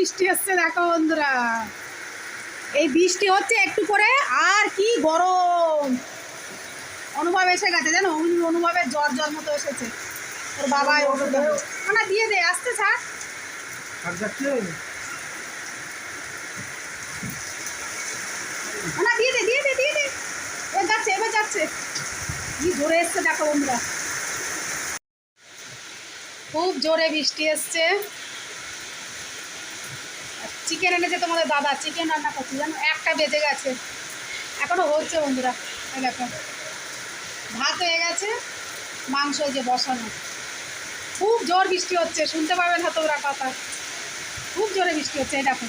বৃষ্টি হচ্ছে দেখো বন্ধুরা। এই বৃষ্টি হচ্ছে একটু করে আর কি গরম। অনুভব এসে গেছে জানো? অনুভবের জ্বর জ্বর মতো এসেছে। ওষুধ না দিয়ে দে, আসতে যাচ্ছে কি জোরে দেখো খুব জোরে বৃষ্টি এসছে। চিকেন এনেছে তোমাদের দাদা চিকেন রান্না করছে, জানো? একটা বেঁচে গেছে। এখনও হচ্ছে বন্ধুরা দেখো। ভাত হয়ে গেছে, মাংস যে বসানো। খুব জোর বৃষ্টি হচ্ছে, শুনতে পাবেন না ওরা কথা। খুব জোরে বৃষ্টি হচ্ছে, এই দেখো।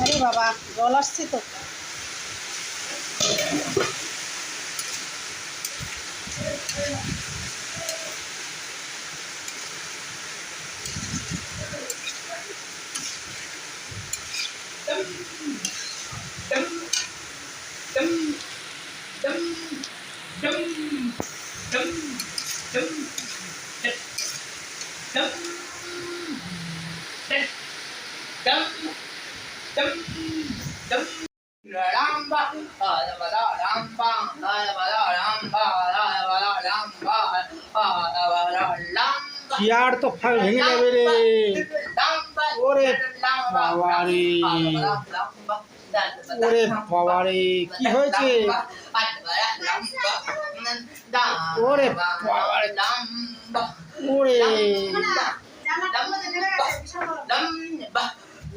আরে বাবা জল আসছে তো Dum, dum, dum, dum. dum dum dum ramba ha da ba da ramba ha da ba da ramba ha da ba da ramba ha da ba da ramba chair তো ফাল ভেঙে যাবে রে ওরে বাবারে ওরে বাবারে কি হয়েছে ওরে বাবারে ওরে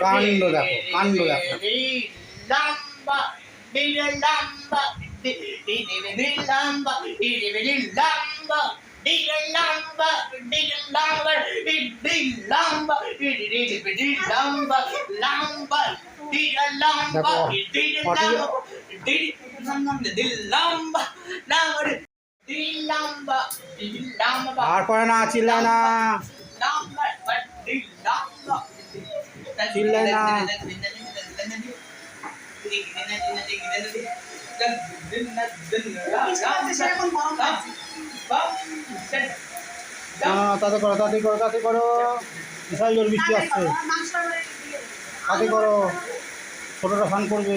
কাণ্ড দেখো কাণ্ড দেখো লাম্বা লাম্বা লাম্বা লাম্বা Dilamba, dilamba, dilamba, dilamba, lamba, dilamba, dilamba, dilamba, dilamba, আর করে না চিল্লায় না চিল্লায় না। তাতে করো তাতে করো তাতে করো বিশাল জোর বৃষ্টি আসছে তাতে করো ছোটটা ফান করবে